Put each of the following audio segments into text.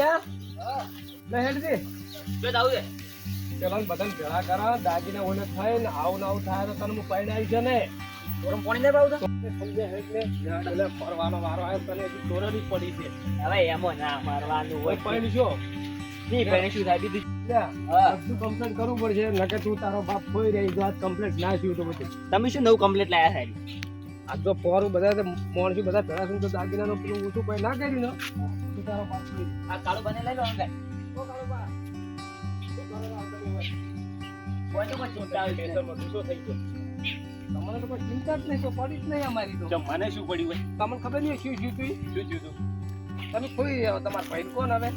ગયા લે હેડ દે જો જાવું પેલા બધાને ભેળા કરા દાગીને ઓલે થાય ને આવું આવું થાય તો તને હું પૈણ આવી છે ને. ગરમ પાણી નહીં પાવું તો. સમજે હેડ એટલે ફરવાનો વારો આવ્યો તને હજી ચોરડી પડી છે. હવે એમાં ના મારવાનું હોય. પૈણ છો? નહીં પણ શું થાય? બીજું બધું કમ્પ્લેટ કરવું પડશે. નકે તું તારો બાપ ખોઈ રહી જો આજ કમ્પ્લેટ ના થયું તો પછી. તમે શું નવું કમ્પ્લેટ લાયા સાહેબ? આ તો પોરું બધા તે બધા ભેળા થઈને તો દાગીનાનું પેલું ઓછું કોઈ ના કર્યું ને? તું તારો બાપ ખોઈ. આ કાળું બને લઈ લો હોય. કોઈ તો કોઈ ચિંતા હોય નહીં. ટેન્શનમાં ગુસ્સો થઈ ગયો. તમને તો કોઈ ચિંતા જ નહીં તો પડી જ નહીં અમારી તો. મને શું પડ્યું હોય? તમને ખબર નહીં શું થયું તું શું થયું તું તમે ખોઈ રહ્યા તમારા ભાઈ કોણ હવે?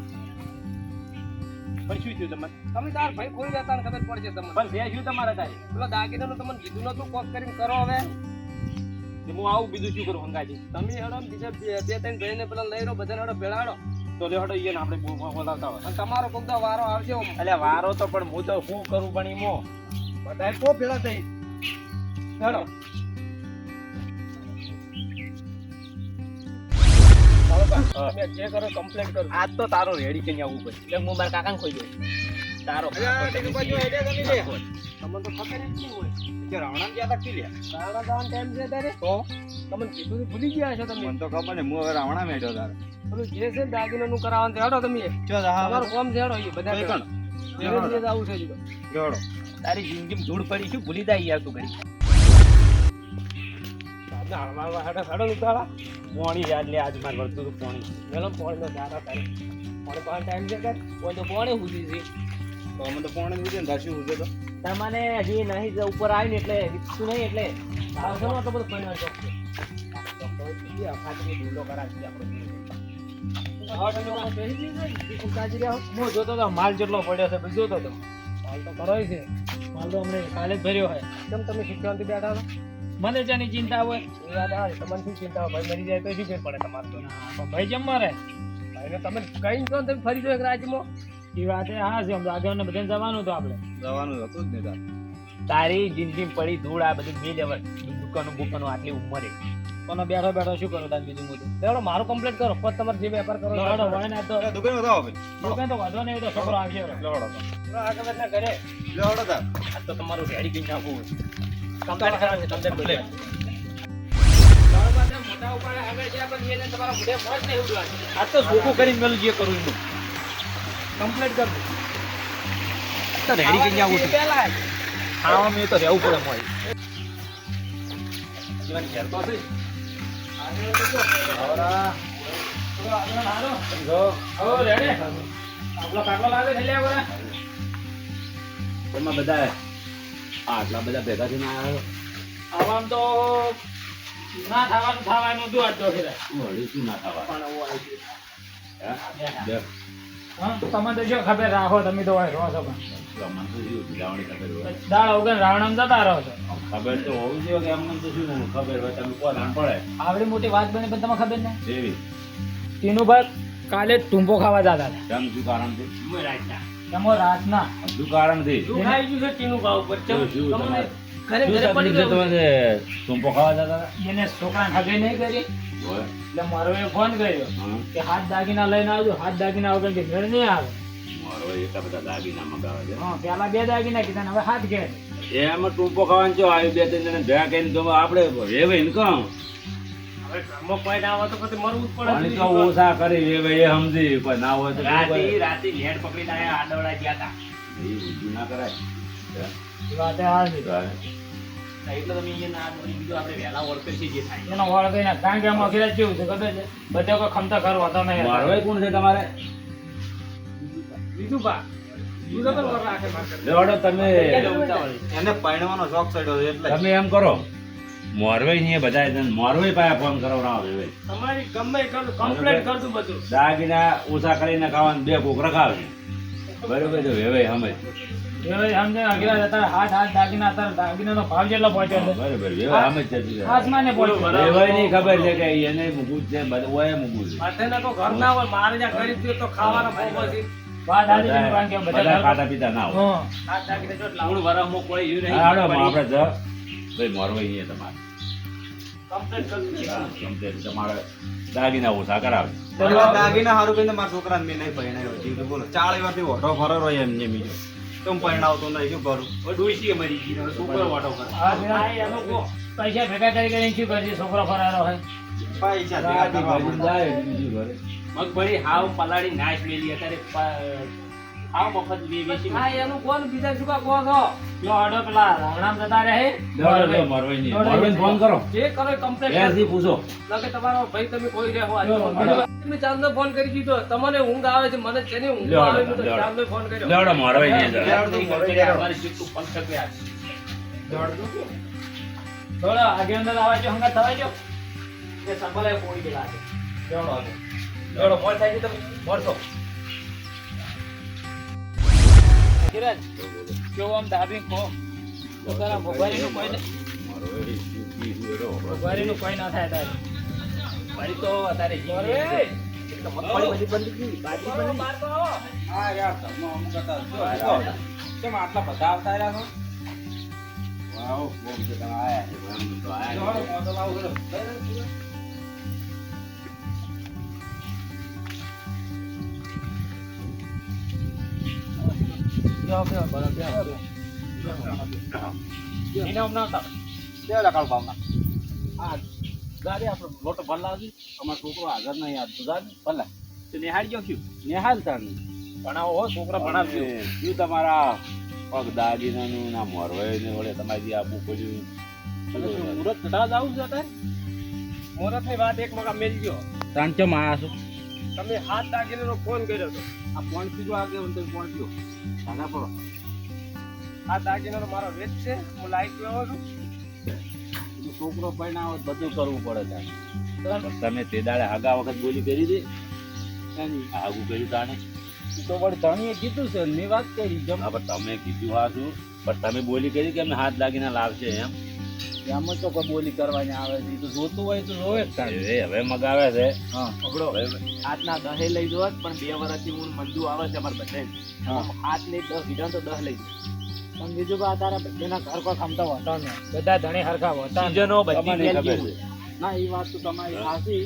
પણ શું થયું તમને તમે તાર ભાઈ ખોઈ રહ્યા તાને ખબર પડશે તમને. પણ બે શું તમારે તારે? પેલા દાગીનાનું તમને કીધું નતું કોક કરીને કરો હવે. હું આવું બીજું શું કરું હંગાજી? તમે હેડો બીજા બે ત્રણ ભાઈને પેલા લઈ રહ્યો બધાને હેડો ભેળાડો તો લે હડો ઈને આપણે બો- બો- બોલાવતા હોય. અને તમારો કોક તો વારો આવશે એટલે વારો તો પણ હું તો શું કરું પણ ઈમો બધાય કો ભેળા થઈ. હડો. તમે જે કરો કમ્પ્લેટ કરો. આજ તો તારો રેડી કઈ આવવું પડે એટલે હું મારા કાકાને ખોઈ દઉં. તારો તમને તો ખબર જ નહીં હોય. કે રાવણા ગયા હતા કી રાણા જવાનો ટાઈમ છે ત્યારે તો? તમને કીધું તો ભૂલી ગયા છો તમે. મને તો ખબર ને હું હવે રાવણા મેળ્યો તારે. પેલું જે છે ને દાગીનાનું કરાવવાનું હેડો તમે. જો તમારું કામ છે હેડો એ બધા આવું છે તો. જોડો તારી જિંદગી ધૂળ પડી શું ભૂલી જાય યાર તું ઘડી પોણી યાદ લે આજ માર વળતું તું પોણી. મેલો પોણીનો દારા તારે મારો પાસે ટાઈમ છે કે? કોઈ તો કોણે હુજી છે. તો અમે તો પોણી લીધે ને શું ઉગે તો. તમને હજી નહીં ઉપર આવ્યું એટલે વિકસું નહીં એટલે આવશે ને તો બધું ફાઈનલ હા, જોતો તો માલ જેટલો પડ્યો છે બધું જોતો તો. માલ તો ખરો છે. માલ તો અમને કાલે જ ભર્યો હોય કેમ તમે શિક્ષણથી બેઠા હતા મને જેની ચિંતા હોય એ વાત આવે. તમને શું ચિંતા હોય? ભાઈ મરી જાય તો શું ફેર પડે તમારે તો? ભાઈ જેમ મારે ભાઈ તમે કઈ કહો તમે ફરી જો એક રાજ્યમાં. એ વાતે હા છે આગળ બધાને જવાનું તો આપણે જવાનું હતું જ ને તાર. તારી જિંદગી પડી ધૂળ આ બધું બે લેવલ દુકાનો બુકાનો આટલી ઉંમરે. કોનો બેઠો બેઠો શું કરો તાર બીજું બધું? હેડો મારું કમ્પ્લીટ કરો. પછી તમારે જે વેપાર કરો લડો કરો. હોય ને તો દુકાન બતાવો ભાઈ દુકાન તો વાંધો નહીં તો છોકરો આવશે લડો. આગળ વધના ઘરે. લડો તાર. આ તો તમારું રેડી કઈ નાખવું કમ્પ્લેટ કરાવશે તમને બોલે મોટા ઉપર આગળ જ્યાં પણ એને તમારા મોઢે મોજ નહીં ઉડવાની. આ તો સોખું કરીને મેલું જે કરું એનું. કમ્પ્લીટ કર. તો રેડી કઈ આવું એ પહેલા. ખાવા મેં તો રહેવું પડે મોય. જીવન ઘેર તો છે હો, છે, બધા આટલા બધા ભેગા થઈને આવ્યા આવામ તો ના થવાનું થવાનું. વળી શું ના થવા પણ તો ખબર રાખો તમે તો હોય રહો છો પણ. મને તો શું ભીલાવણી ખબર હોય? દાળ વગર રાવણમ જતા રહો છો. ખબર તો હોવી જોઈએ કે એમને તો શું ખબર હોય? તમે કોઈ રાણ પડે આવડી મોટી વાત બની પણ તમને ખબર નહીં જેવી ટીનુભાઈ કાલે ટૂંપો ખાવા જતા હતા. કેમ શું કારણ છે? એમાં રાતના? શું કારણ છે? શું ખાઈ ગયું છે ટીનું ભાવ પર? ચલો, શું શું તમને ઘરે ઘરે પડી ગયું? છે. ટૂંપો ખાવા જતા હતા? એને છોકરા હગે નહીં કરી. એટલે મારો એ ફોન કર્યો કે હાથ દાગીના લઈને આવજો. હાથ દાગીના વગર કે ઘર નહીં આવે. મારો એટલા બધા દાગીના મગાવે છે. હા પેલા બે દાગીના કીધા ને હવે હાથ ઘેર. એમાં ટૂંપો ખાવાનું આવ્યું? બે ત્રણ જણા ભેગા કરીને તો આપણે વેવે ને કામ હવે ઘરમાં કોઈ તો મરવું જ પડે. પાણી ઓછા કરી વેવે એ સમજી. પણ ના હોય તો રાતે? રાતે પકડીને આડવડા ગયા હતા ના કરાય. છે. એટલે તમે અહીંયા ના બીજું આપણે વહેલા ઓળખે છે જે થાય. એનો વળ ના કારણ કે આમાં અખિરાજ કેવું છે ખબર છે? બધા કોઈ ખમતા કરવા હોતા નહીં મારવાય કોણ છે તમારે? બીજું બા. બીજો તો વર રાખે મારે. લેવાડો તમે શોખ છે તમે એમ કરો. મોરવાઈ ને બધા જણ. મોરવાઈ પાસે ફોન કરાવડાવો વેવે તમારી ગમે કમ્પ્લેટ કરતું બધું. દાગીના ઓછા કરીને ખાવાનું બે કોક રખાવે. બરોબર છે વેવાય સમજ. દાગીના ની ના ખાતા પીતા ના હોય. ભાઈ અહીંયા તમારે. કમ્પ્લેટ તમારે ઓછા કરાવે. દાગીના સારું કહીને મારા છોકરાને મેં નહીં તો બોલો ચાળી વર્ષથી ઓઢો ફરો રહ્યો એમ જેમ બીજો. તો હું પરણાવતો નહીં શું કરું હવે ડોશીએ મરી ગઈ છોકરો વાટો કરે. પૈસા ભેગા કરી કરીને શું કરશે છોકરો ફરારો હોય પૈસા ભેગા કરવા ગાડી જાય બીજું ઘરે. મગફળી હાવ પલાળી નાશ મેલી અત્યારે પ- હાવ મફત વે- હા એનું કોણ બીજા શું કા છો? લો અડો પેલા રાવણામ જતા રહે. દોડો, દોડો, મારવાઈ નહીં. મારવાઈને ફોન કરો. જે કરો કમ્પ્લેટ ત્યાંથી પૂછો. લાગે તમારો ભાઈ તમે કોઈ રહો આજે. લો, ચાંદનો ફોન કરી દીધો. તમને ઊંઘ આવે છે મને જેની ઊંઘ આવે તો ચાંદનો ફોન કર્યો. લેવડો મારવાઈ નહીં જરા. અમારી જેટલું પંખક વ્યાજ. થોડો આગે અંદર આવા જો હંગાત થવા સંભળાય પોઈ ગયેલા છે લેવડો આજે. લેવડો થાય છે તમે મળશો કિરણ જો આમ દાબી કો તો તારા કોઈ મોબાઈલ મારવાઈ ઈ શું એરો? મોબાઈલનું કોઈ ના થાય તારે મારી તો. એટલે મગફળી બધી બંધ થઈ ગઈ. બંધ. હા યાર તમને અમુક હતા. કેમ આટલા બધા આવતા રહ્યા છો વાવ, બહુ બધા આયા છે. તો આયા ચાલો, છે. મોઢો લાવો કરો. kalau bawa. આવતા. કેવડા કાળ ભાવના? ગાડી આપણો લોટો ભલાવજી. અમારો છોકરો હાજર નહીં આવતો. ગાડી ભલા. તો નિહાળજો કયું? નિહાલ તારની. ભણાવો હો, છોકરા ભણાવજો. શું તમારા પગ દાગીનાનું ના મોરવાઈ ને વડે તમારી આ બુક બધું તમે શું જ આવું છે અત્યારે? મુહૂર્તની વાત એક મગા મેલ ગયો તાંચમ આયા છો તમે હાથ તાગીનેનો ફોન કર્યો હતો આ ફોન કીધું આગળ તમે ફોન કીધો સાદા પડો આ દાગીનો મારો વેચ છે હું લાઈક લેવો છું. છોકરો પરણાવો તો બધું કરવું પડે તારે. તમે તે દાડે આગા વખત બોલી કરી દે. આગું કર્યું તાણે. તો પણ ધણીએ કીધું છે મેં વાત કરી તમે કીધું હા શું? પણ તમે બોલી કરી કે અમે હાથ લાગીને લાવશે એમ? આમાં તો કોઈ બોલી કરવાની આવે છે. તો જોતું હોય તો જોવે જ હવે મગાવે છે. હા. પકડો આજના દહે લઈ જો પણ બે વર્ષથી હું મંદુ આવે છે અમારે બધે આજ નહીં દસ વીઘા તો દસ લઈ જાઓ. પણ બીજું કે તારા બધાના ઘર કોઈ ખમતા હોતા ને બધા ધણી હરખા હોતા ખબર. છે ના એ વાત તો તમારી સાચી.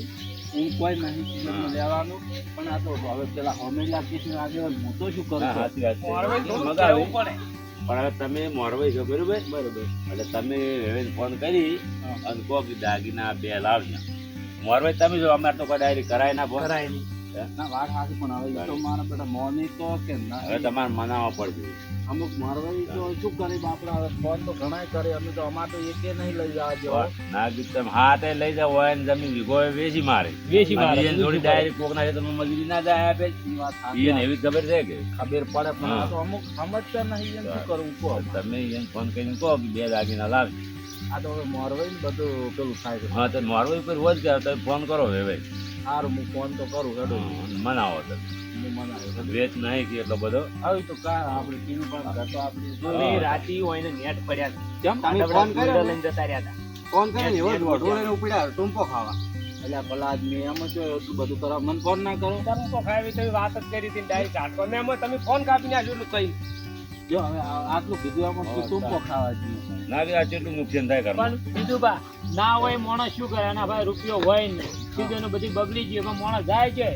હું કોઈ નહીં સીઝનમાં લેવાનું પણ આ તો હવે પેલા હોમેલા કિશન આગળ હું તો શું કરું? સાચી વાત છે. મોરવાઈ થોડું મગાવે. કહેવું પડે. પણ હવે તમે મોરવાઈ છો બરોબર? બરોબર. એટલે તમે હવે ફોન કરી અને કહો કે દાગીના બે લાવજો. મોરવાઈ તમે જો અમારે તો કોઈ ડાયરી કરાય ના કરાય નહીં. ના વાત સાચી પણ હવે તો મારા બેટા મોની તો કે ના. હવે તમારે મનાવવા પડશે. અમુક મારવાડી તો શું કરે બાપડા? ફોન તો ઘણા કરે. અમે તો અમાર તો એકે નહીં લઈ જવા જેવા ના તમે. હાથે લઈ જાવ હોય ને જમીન વીઘો હોય વેચી મારે. વેચી મારે. એને થોડી ડાયરેક્ટ કોક ના તમે મજૂરી ના જાય આપે. વાત એને એવી ખબર છે કે? ખબર પડે પણ આ તો અમુક સમજતા નહીં. એમ શું કરવું કહો. તમે એને ફોન કરીને કહો કે બે દાગીના લાવજો આ તો હવે મોરવાઈ ને બધું પેલું થાય છે. હા તો મોરવાઈ પર રોજ કે તમે ફોન કરો હવે સારું હું ફોન તો કરું હેડો. મનાવો તો. હું મનાવું વેચ નહીં કે એટલો બધો. આવી તો કા આપણે પીનું પણ તો આપણે જોઈ રાતી હોય ને નેટ પડ્યા કેમ? તમે ફોન કર્યો લઈને જતા રહ્યા હતા. ફોન કર્યો ને? એવો જ ઉપડ્યા ટુંપો ખાવા. એટલે ભલા આદમી એમ જ એટલું બધું કરવા મને ફોન ના કરો. ટુંપો ખાવી તો વાત જ કરી હતી ડાયરેક્ટ આટકો ને એમ તમે ફોન કાપી નાખ્યો એટલું કહી જો હવે આટલું કીધું એમાં શું ટૂંપો ખાવા જોઈએ ના કેટલું નુકસાન થાય ઘરમાં. પણ બીજું બા ના હોય માણસ શું કરે? એના ભાઈ રૂપિયો હોય ને સીઝન બધી બગડી ગઈ એમાં માણસ જાય છે.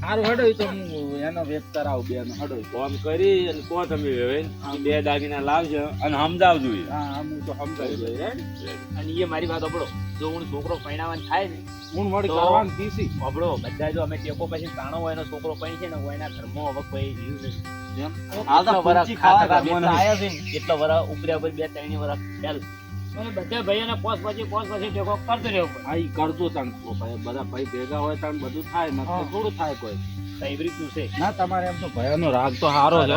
સારું હડો તો હું એનો વેચ કરાવું બેનો હડો ફોન કરી અને કહો તમે બે દાગીના લાવજો અને સમજાવજો એ. હા હા, તો સમજાવી. અને એ મારી વાત અબડો જો હું છોકરો પૈણાવાન થાય ને હું વળી કરવાનું દીસી અબડો બધા જો અમે ટેકો પછી તાણો હોય એનો છોકરો પૈણ છે ને હોય એના ઘરમાં હવે કોઈ જીવ નથી હાલ વરસ ખાતા ઘરમાં બેઠા નહીં. આયા છે. ને, વરસ ઉપર્યા ઉપર બે ત્રણ વરસ ચાલ બધા ભાઈઓને પોસ પછી પોસ પછી ટેકો કરતો રહ્યો હા ઈ કરજો તાણ બધા ભાઈ ભેગા હોય તાણ બધું થાય ને થોડું થાય કોઈ. છે. ના તમારે એમ તો ભયાનો રાગ તો સારો છે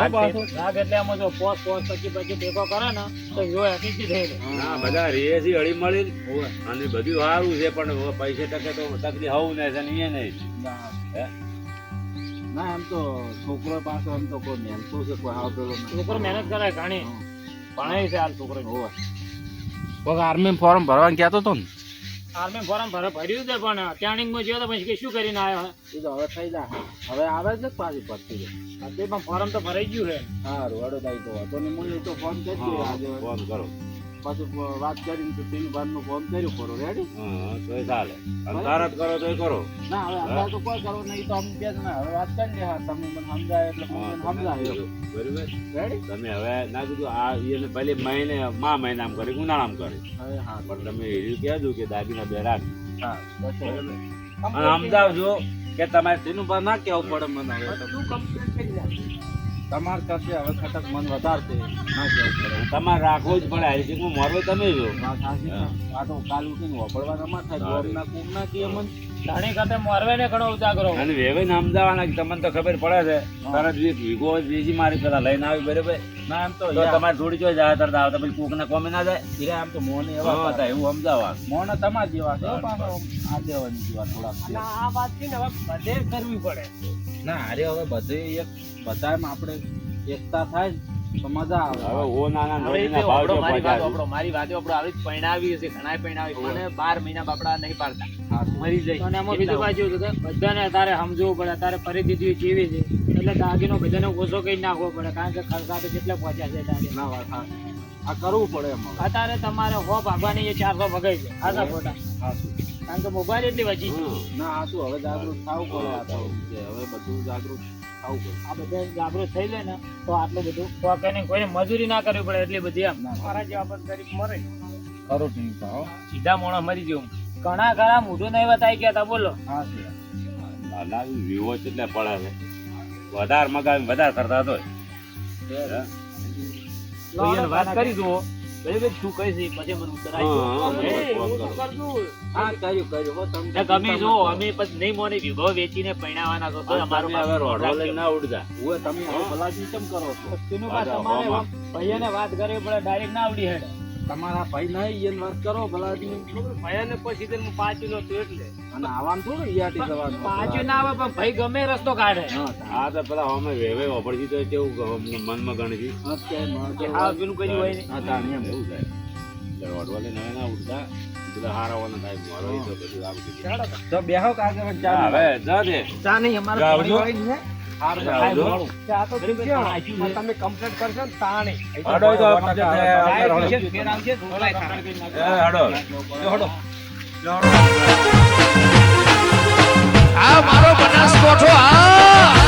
રાગ એટલે આમાં જો પોસ પોસ પછી પછી ટેકો કરે ને તો જો હકીકી થઈ જાય ના બધા રે છે હળી મળી અને બધું સારું છે પણ પૈસે ટકે તો તકલીફ હોવું ને છે ને એ નહીં. હે? ના એમ તો છોકરો પાસે એમ તો કોઈ મહેનતું છે કોઈ હાવ પેલો છોકરો મહેનત કરે ઘણી. ભણાય છે હાલ છોકરો. હોય કોઈ આર્મી ફોર્મ ભરવાનું કહેતો તો ને? આર્મી ફોર્મ ભરે ભર્યું છે પણ ટ્રેનિંગમાં ગયો તો પછી કે શું કરીને આવ્યો? એ તો હવે થઈ જાય. હવે આવે છે પાછી ભરતી હા, તે પણ ફોર્મ તો ભરાઈ ગયું છે. હા રોડો થાય તો હતો ને મને તો ફોન કરી આજે. ફોન કરો. પાછું વાત કરીને તો તેનું બારનું ફોન કર્યું ખરો રેડી હા તોય ચાલે. અંધારત કરો કરો. ના હવે તો કોઈ કરો નહીં તો અમે બે જણા હવે વાત કરી લે હા તમે મને સમજાય એટલે હું સમજાય બરોબર. રેડી તમે હવે ના કીધું આ એને ભલે મહિને મા મહિનામાં કરે ઉનાળામાં કરે. હવે હા. પણ તમે એવું કહેજો કે દાગીના બે રાખ. હા અને સમજાવજો કે તમારે તેનું બહાર ના કેવું પડે મને હવે. તો. કરી. તમારે કરશે હવે ખટક મન વધારશે. ના પડે. તમારે રાખવો જ પડે. આ હું મોરવે તમે જો. વાત સાચી છે. આ તો કાલ ઉઠીને વાપરવા ના થાય. હા. ગોમના કુમના કે મન. ધણી ખાતે મોરવે ને ઘણો ઉજાગરો અને વેવે સમજાવવાના કે તમને તો ખબર પડે છે. તરત એક વીઘો બીજી મારી પેલા લઈને આવી બરાબર. ના એમ તો તમારે થોડી જોઈ જાય તરત આવે પછી પછી કોકને કોમે ના જાય. એટલે એમ તો મોને હા, એવા હતા. એવું સમજાવવાનું મોને તમારા જેવા છે. આ દેવાની જેવા થોડા આ વાત છે ને હવે બધે કરવી પડે. ના અરે હવે બધે એક બધામાં આપણે એકતા થાય તો મજા આવે. હવે ઓ નાના નોડીના ભાવ જો મારી વાત આપણો મારી વાત આપણો આવી પૈણાવી છે ઘણા પૈણાવી મને 12 મહિના બાપડા નહીં પાડતા. મરી જાય. અને એમાં બીજું પાછું કે બધાને તારે સમજવું પડે તારે પરિસ્થિતિ જેવી છે. એટલે દાગીનો બધાને ઓછો કઈ નાખવો પડે કારણ કે ખર્ચા તો કેટલા પહોંચ્યા છે તારે ના વાત આ કરવું પડે અત્યારે તમારે હો ભાગવાની એ ચારસો ભગાઈ છે. આ ખોટા. કારણ કે મોબાઈલ એટલી વચી ના આ શું હવે જાગૃત થવું પડે હવે બધું જાગૃત થવું પડે. આ બધા જાગૃત થઈ જાય ને તો આટલું બધું કોઈને કોઈને મજૂરી ના કરવી પડે એટલી બધી આમ મારા જેવા પણ ગરીબ મરે. ખરો હો સીધા મોણા મરી જવું ઘણા ઘણા મોઢું નહીં બતાવી ગયા તા બોલો. હા છે. નાના વિવો એટલે પડે છે વધારે મગાવી વધારે કરતા તો તો વાત કરી જુઓ. બરાબર તું પછી મને ઉત્તર તમે જો અમે પછી નહીં મોને વિભવ વેચીને પૈણાવાના છો અમારું હવે રોડો લઈને ના ઉડતા ઓય તમે ભલાજી કેમ કરો છો? તેનું હા, પાછું તો તમારે હોમાં. વાત કરવી પડે ડાયરેક્ટ ના આવડી હેડે. તમારા ભાઈ નહીં ઈયન વાત કરો ભલાજી. ભાઈને પછી તો હું પાછું નતું એટલે. અને આવવાનું થોડું ઈયાટી જવાનું. પાછું ના આવે પણ ભાઈ ગમે રસ્તો કાઢે. હા તો પેલા અમે વેવે વાપરજી તો કેવું મનમાં ગણજી કે હા પેલું કર્યું હોય ને હા તાને એમ એવું થાય. રોડો લઈને ના ઉડતા. બધા હારાવાના થાય મારો તો બધું આમ. તો બેહો કાગે હા, હવે જા દે. ચા નહીં અમારે તમે કમ્પ્લીટ કરશો ને તાણે. હડો તો હડો. આ મારો બનાસકોઠો આ